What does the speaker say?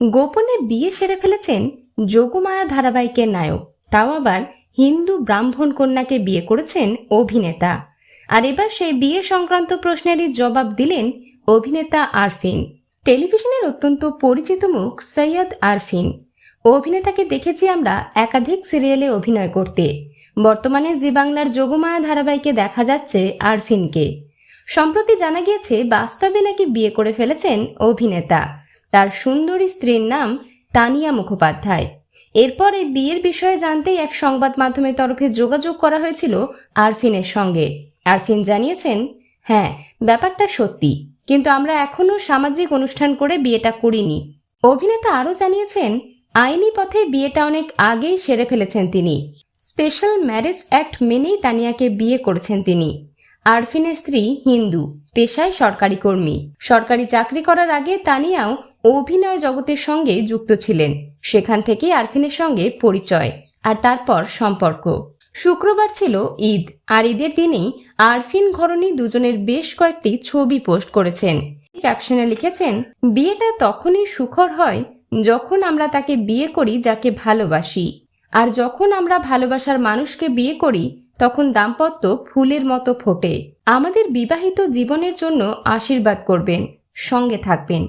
গোপনে বিয়ে সেরে ফেলেছেন যোগমায়া ধারাবাহিকের নায়ক। তাও আবার হিন্দু ব্রাহ্মণ কন্যাকে বিয়ে করেছেন অভিনেতা। আর এবার সেই বিয়ে সংক্রান্ত প্রশ্নেরই জবাব দিলেন অভিনেতা আরফিন। টেলিভিশনের অত্যন্ত পরিচিত মুখ সৈয়দ আরফিন। অভিনেতাকে দেখেছি আমরা একাধিক সিরিয়ালে অভিনয় করতে। বর্তমানে জি বাংলার যোগমায়া ধারাবাহিকে দেখা যাচ্ছে আরফিনকে। সম্প্রতি জানা গিয়েছে, বাস্তবে নাকি বিয়ে করে ফেলেছেন অভিনেতা। তার সুন্দরী স্ত্রীর নাম তানিয়া মুখোপাধ্যায়। এরপর এই বিয়ের বিষয়ে জানতেই এক সংবাদ মাধ্যমের তরফে যোগাযোগ করা হয়েছিল আরফিনের সঙ্গে। আরফিন জানিয়েছেন হ্যাঁ ব্যাপারটা সত্যি, কিন্তু আমরা এখনও সামাজিক অনুষ্ঠান করে বিয়েটা করিনি। অভিনেতা আরও জানিয়েছেন, আইনি পথে বিয়েটা অনেক আগেই সেরে ফেলেছেন তিনি। স্পেশাল ম্যারেজ অ্যাক্ট মেনেই তানিয়াকে বিয়ে করেছেন তিনি। আরফিনের স্ত্রী হিন্দু, পেশায় সরকারি কর্মী। সরকারি চাকরি করার আগে তানিয়াও অভিনয় জগতের সঙ্গে যুক্ত ছিলেন। সেখান থেকেই আরফিনের সঙ্গে পরিচয় আর তারপর সম্পর্ক। শুক্রবার ছিল ঈদ, আর ঈদের দিনেই আরফিন ঘরণী দুজনের বেশ কয়েকটি ছবি পোস্ট করেছেন। ক্যাপশনে লিখেছেন, বিয়েটা তখনই সুখর হয় যখন আমরা তাকে বিয়ে করি যাকে ভালোবাসি। আর যখন আমরা ভালোবাসার মানুষকে বিয়ে করি, তখন দাম্পত্য ফুলের মতো ফোটে। আমাদের বিবাহিত জীবনের জন্য আশীর্বাদ করবেন, সঙ্গে থাকবেন।